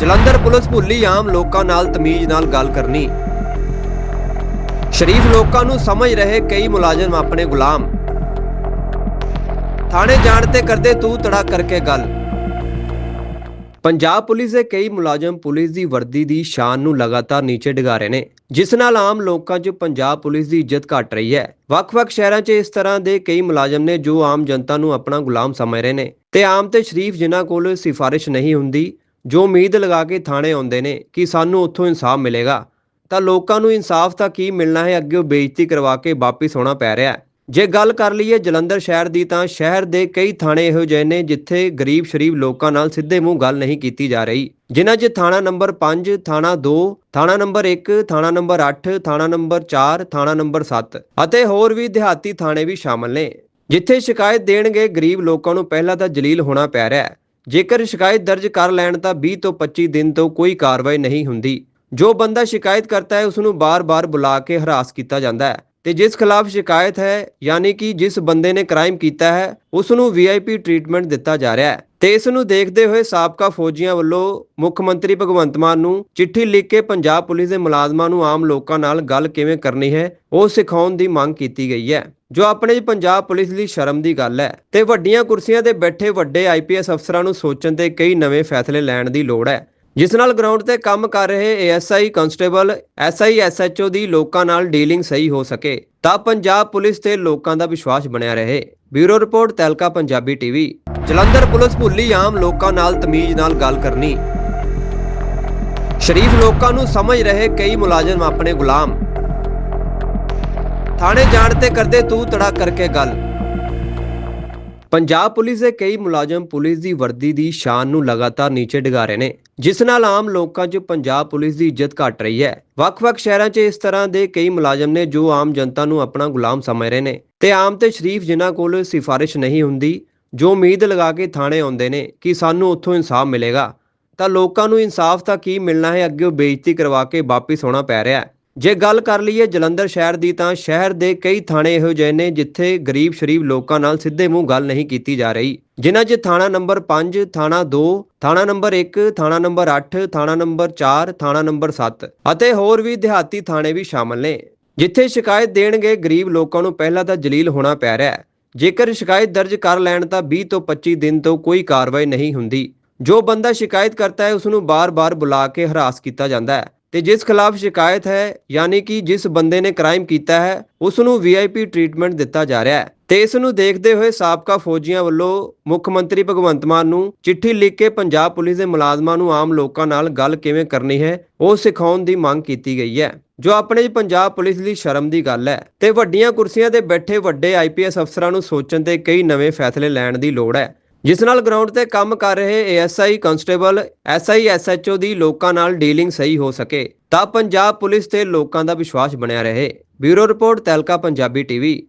Jalandhar police ਭੁੱਲੀ ਆਮ ਲੋਕਾਂ ਨਾਲ ਤਮੀਜ਼ ਨਾਲ ਗੱਲ ਕਰਨੀ। ਸ਼ਰੀਫ ਲੋਕਾਂ ਨੂੰ ਸਮਝ ਰਹੇ ਕਈ ਮੁਲਾਜ਼ਮ ਆਪਣੇ ਗੁਲਾਮ। ਥਾਣੇ ਜਾਣ ਤੇ ਕਰਦੇ ਤੂੰ ਤੜਾ ਕਰਕੇ ਗੱਲ। ਪੰਜਾਬ ਪੁਲਿਸ ਦੇ ਕਈ ਮੁਲਾਜ਼ਮ ਪੁਲਿਸ ਦੀ ਵਰਦੀ ਦੀ ਸ਼ਾਨ ਨੂੰ ਲਗਾਤਾਰ ਨੀਚੇ ਡਿਗਾ ਰਹੇ ਨੇ, ਜਿਸ ਨਾਲ ਆਮ ਲੋਕਾਂ 'ਚ ਪੰਜਾਬ ਪੁਲਿਸ ਦੀ ਇੱਜ਼ਤ ਘਟ ਰਹੀ ਹੈ। ਵੱਖ-ਵੱਖ ਸ਼ਹਿਰਾਂ 'ਚ ਇਸ ਤਰ੍ਹਾਂ ਦੇ ਕਈ ਮੁਲਾਜ਼ਮ ਨੇ ਜੋ ਆਮ ਜਨਤਾ ਨੂੰ ਆਪਣਾ ਗੁਲਾਮ ਸਮਝ ਰਹੇ ਨੇ। ਤੇ ਆਮ ਤੇ ਸ਼ਰੀਫ ਜਿਨ੍ਹਾਂ ਕੋਲ ਸਿਫਾਰਿਸ਼ ਨਹੀਂ ਹੁੰਦੀ ਜੋ ਉਮੀਦ ਲਗਾ ਕੇ ਥਾਣੇ ਆਉਂਦੇ ਨੇ ਕਿ ਸਾਨੂੰ ਉੱਥੋਂ ਇਨਸਾਫ ਮਿਲੇਗਾ, ਤਾਂ ਲੋਕਾਂ ਨੂੰ ਇਨਸਾਫ ਤਾਂ ਕੀ ਮਿਲਣਾ ਹੈ, ਅੱਗੇ ਉਹ ਬੇਇੱਜ਼ਤੀ ਕਰਵਾ ਕੇ ਵਾਪਿਸ ਆਉਣਾ ਪੈ ਰਿਹਾ ਹੈ। ਜੇ ਗੱਲ ਕਰ ਲਈਏ ਜਲੰਧਰ ਸ਼ਹਿਰ ਦੀ, ਤਾਂ ਸ਼ਹਿਰ ਦੇ ਕਈ ਥਾਣੇ ਇਹੋ ਜਿਹੇ ਨੇ ਜਿੱਥੇ ਗਰੀਬ ਸ਼ਰੀਬ ਲੋਕਾਂ ਨਾਲ ਸਿੱਧੇ ਮੂੰਹ ਗੱਲ ਨਹੀਂ ਕੀਤੀ ਜਾ ਰਹੀ। ਜਿਨ੍ਹਾਂ 'ਚ ਥਾਣਾ ਨੰਬਰ 5 ਥਾਣਾ 2 ਥਾਣਾ ਨੰਬਰ 1 ਥਾਣਾ ਨੰਬਰ 8 ਥਾਣਾ ਨੰਬਰ 4 ਥਾਣਾ ਨੰਬਰ 7 ਅਤੇ ਹੋਰ ਵੀ ਦਿਹਾਤੀ ਥਾਣੇ ਵੀ ਸ਼ਾਮਲ ਨੇ, ਜਿੱਥੇ ਸ਼ਿਕਾਇਤ ਦੇਣਗੇ ਗਰੀਬ ਲੋਕਾਂ ਨੂੰ ਪਹਿਲਾਂ ਤਾਂ ਜਲੀਲ ਹੋਣਾ ਪੈ ਰਿਹਾ ਹੈ। ਜੇਕਰ ਸ਼ਿਕਾਇਤ ਦਰਜ ਕਰ ਲੈਣ ਤਾਂ 20 ਤੋਂ 25 ਦਿਨ ਤੋਂ ਕੋਈ ਕਾਰਵਾਈ ਨਹੀਂ ਹੁੰਦੀ। ਜੋ ਬੰਦਾ ਸ਼ਿਕਾਇਤ ਕਰਤਾ ਹੈ ਉਸ ਨੂੰ ਬਾਰ-ਬਾਰ ਬੁਲਾ ਕੇ ਹਰਾਸ ਕੀਤਾ ਜਾਂਦਾ ਹੈ ਤੇ ਜਿਸ ਖਿਲਾਫ ਸ਼ਿਕਾਇਤ ਹੈ, ਯਾਨੀ ਕਿ ਜਿਸ ਬੰਦੇ ਨੇ ਕ੍ਰਾਈਮ ਕੀਤਾ ਹੈ ਉਸ ਨੂੰ ਵੀਆਈਪੀ ਟ੍ਰੀਟਮੈਂਟ ਦਿੱਤਾ ਜਾ ਰਿਹਾ ਹੈ ਤੇ ਇਸ ਨੂੰ ਦੇਖਦੇ ਹੋਏ ਸਾਬਕਾ ਫੌਜੀਆਂ ਵੱਲੋਂ ਮੁੱਖ ਮੰਤਰੀ ਭਗਵੰਤ ਮਾਨ ਨੂੰ ਚਿੱਠੀ ਲਿਖ ਕੇ ਪੰਜਾਬ ਪੁਲਿਸ ਦੇ ਮੁਲਾਜ਼ਮਾਂ ਨੂੰ ਆਮ ਲੋਕਾਂ ਨਾਲ ਗੱਲ ਕਿਵੇਂ ਕਰਨੀ ਹੈ, ਉਹ ਸਿਖਾਉਣ ਦੀ ਮੰਗ ਕੀਤੀ ਗਈ ਹੈ। ਜੋ ਆਪਣੇ ਪੰਜਾਬ ਪੁਲਿਸ ਲਈ ਸ਼ਰਮ ਦੀ ਗੱਲ ਹੈ ਤੇ ਵੱਡੀਆਂ ਕੁਰਸੀਆਂ ਤੇ ਬੈਠੇ ਵੱਡੇ ਆਈਪੀਐਸ ਅਫਸਰਾਂ ਨੂੰ ਸੋਚਣ ਤੇ ਕਈ ਨਵੇਂ ਫੈਸਲੇ ਲੈਣ ਦੀ ਲੋੜ ਹੈ, ਜਿਸ ਨਾਲ ਗਰਾਊਂਡ ਤੇ ਕੰਮ ਕਰ ਰਹੇ ਏਐਸਆਈ ਕਨਸਟੇਬਲ ਐਸਆਈ ਐਸਐਚਓ ਦੀ ਲੋਕਾਂ ਨਾਲ ਡੀਲਿੰਗ ਸਹੀ ਹੋ ਸਕੇ, ਤਾਂ ਪੰਜਾਬ ਪੁਲਿਸ ਤੇ ਲੋਕਾਂ ਦਾ ਵਿਸ਼ਵਾਸ ਬਣਿਆ ਰਹੇ। Bureau report, Tehelka Punjabi TV. Jalandhar police ਭੁੱਲੀ ਆਮ ਲੋਕਾਂ ਨਾਲ ਤਮੀਜ਼ ਨਾਲ ਗੱਲ ਕਰਨੀ। ਸ਼ਰੀਫ ਲੋਕਾਂ ਨੂੰ ਸਮਝ ਰਹੇ ਕਈ ਮੁਲਾਜ਼ਮ ਆਪਣੇ ਗੁਲਾਮ। ਥਾਣੇ ਜਾਣ ਤੇ ਕਰਦੇ ਤੂੰ ਤੜਾ ਕਰਕੇ ਗੱਲ। ਪੰਜਾਬ ਪੁਲਿਸ ਦੇ ਕਈ ਮੁਲਾਜ਼ਮ ਪੁਲਿਸ ਦੀ ਵਰਦੀ ਦੀ ਸ਼ਾਨ ਨੂੰ ਲਗਾਤਾਰ ਨੀਚੇ ਡਿਗਾ ਰਹੇ ਨੇ, ਜਿਸ ਨਾਲ ਆਮ ਲੋਕਾਂ 'ਚ ਪੰਜਾਬ ਪੁਲਿਸ ਦੀ ਇੱਜ਼ਤ ਘਟ ਰਹੀ ਹੈ। ਵੱਖ-ਵੱਖ ਸ਼ਹਿਰਾਂ 'ਚ ਇਸ ਤਰ੍ਹਾਂ ਦੇ ਕਈ ਮੁਲਾਜ਼ਮ ਨੇ ਜੋ ਆਮ ਜਨਤਾ ਨੂੰ ਆਪਣਾ ਗੁਲਾਮ ਸਮਝ ਰਹੇ ਨੇ। ਤੇ ਆਮ ਤੇ ਸ਼ਰੀਫ ਜਿਨ੍ਹਾਂ ਕੋਲ ਸਿਫਾਰਿਸ਼ ਨਹੀਂ ਹੁੰਦੀ, ਜੋ ਉਮੀਦ ਲਗਾ ਕੇ ਥਾਣੇ ਆਉਂਦੇ ਨੇ ਕਿ ਸਾਨੂੰ ਉੱਥੋਂ ਇਨਸਾਫ ਮਿਲੇਗਾ, ਤਾਂ ਲੋਕਾਂ ਨੂੰ ਇਨਸਾਫ ਤਾਂ ਕੀ ਮਿਲਣਾ ਹੈ, ਅੱਗੇ ਉਹ ਬੇਇੱਜ਼ਤੀ ਕਰਵਾ ਕੇ ਵਾਪਿਸ ਹੋਣਾ ਪੈ ਰਿਹਾ ਹੈ। ਜੇ ਗੱਲ ਕਰ ਲਈਏ ਜਲੰਧਰ ਸ਼ਹਿਰ ਦੀ ਤਾਂ ਸ਼ਹਿਰ ਦੇ ਕਈ ਥਾਣੇ ਇਹੋ ਜਿਹੇ ਨੇ ਜਿੱਥੇ ਗਰੀਬ ਸ਼ਰੀਬ ਲੋਕਾਂ ਨਾਲ ਸਿੱਧੇ ਮੂੰਹ ਗੱਲ ਨਹੀਂ ਕੀਤੀ ਜਾ ਰਹੀ। ਜਿਨ੍ਹਾਂ 'ਚ ਥਾਣਾ ਨੰਬਰ 5 ਥਾਣਾ 2 ਥਾਣਾ ਨੰਬਰ 1 ਥਾਣਾ ਨੰਬਰ 8 ਥਾਣਾ ਨੰਬਰ 4 ਥਾਣਾ ਨੰਬਰ 7 ਅਤੇ ਹੋਰ ਵੀ ਦਿਹਾਤੀ ਥਾਣੇ ਵੀ ਸ਼ਾਮਲ ਨੇ। ਜਿੱਥੇ ਸ਼ਿਕਾਇਤ ਦੇਣਗੇ ਗਰੀਬ ਲੋਕਾਂ ਨੂੰ ਪਹਿਲਾਂ ਤਾਂ ਜਲੀਲ ਹੋਣਾ ਪੈ ਰਿਹਾ ਹੈ। ਜੇਕਰ ਸ਼ਿਕਾਇਤ ਦਰਜ ਕਰ ਲੈਣ ਤਾਂ 20 ਤੋਂ 25 ਦਿਨ ਤੋਂ ਕੋਈ ਕਾਰਵਾਈ ਨਹੀਂ ਹੁੰਦੀ। ਜੋ ਬੰਦਾ ਸ਼ਿਕਾਇਤ ਕਰਤਾ ਹੈ ਉਸ ਨੂੰ ਬਾਰ-ਬਾਰ ਬੁਲਾ ਕੇ ਹਰਾਸ ਕੀਤਾ ਜਾਂਦਾ ਹੈ। ਤੇ ਜਿਸ ਖਿਲਾਫ ਸ਼ਿਕਾਇਤ ਹੈ, ਯਾਨੀ ਕਿ ਜਿਸ ਬੰਦੇ ਨੇ ਕ੍ਰਾਈਮ ਕੀਤਾ ਹੈ ਉਸ ਨੂੰ ਵੀਆਈਪੀ ਟ੍ਰੀਟਮੈਂਟ ਦਿੱਤਾ ਜਾ ਰਿਹਾ ਹੈ। ਤੇ ਇਸ ਨੂੰ ਦੇਖਦੇ ਹੋਏ ਸਾਬਕਾ ਫੌਜੀਆਂ ਵੱਲੋਂ ਮੁੱਖ ਮੰਤਰੀ ਭਗਵੰਤ ਮਾਨ ਨੂੰ ਚਿੱਠੀ ਲਿਖ ਕੇ ਪੰਜਾਬ ਪੁਲਿਸ ਦੇ ਮੁਲਾਜ਼ਮਾਂ ਨੂੰ ਆਮ ਲੋਕਾਂ ਨਾਲ ਗੱਲ ਕਿਵੇਂ ਕਰਨੀ ਹੈ, ਉਹ ਸਿਖਾਉਣ ਦੀ ਮੰਗ ਕੀਤੀ ਗਈ ਹੈ। ਜੋ ਆਪਣੇ ਪੰਜਾਬ ਪੁਲਿਸ ਲਈ ਸ਼ਰਮ ਦੀ ਗੱਲ ਹੈ ਤੇ ਵੱਡੀਆਂ ਕੁਰਸੀਆਂ ਤੇ ਬੈਠੇ ਵੱਡੇ ਆਈਪੀਐਸ ਅਫਸਰਾਂ ਨੂੰ ਸੋਚਣ ਤੇ ਕਈ ਨਵੇਂ ਫੈਸਲੇ ਲੈਣ ਦੀ ਲੋੜ ਹੈ। ਜਿਸ ਨਾਲ ਗਰਾਊਂਡ ਤੇ ਕੰਮ ਕਰ ਰਹੇ ਏਐਸਆਈ ਕਨਸਟੇਬਲ ਐਸਆਈ ਐਸਐਚਓ ਦੀ ਲੋਕਾਂ ਨਾਲ ਡੀਲਿੰਗ ਸਹੀ ਹੋ ਸਕੇ, ਤਾਂ ਪੰਜਾਬ ਪੁਲਿਸ ਤੇ ਲੋਕਾਂ ਦਾ ਵਿਸ਼ਵਾਸ ਬਣਿਆ ਰਹੇ। Bureau report Tehelka Punjabi TV.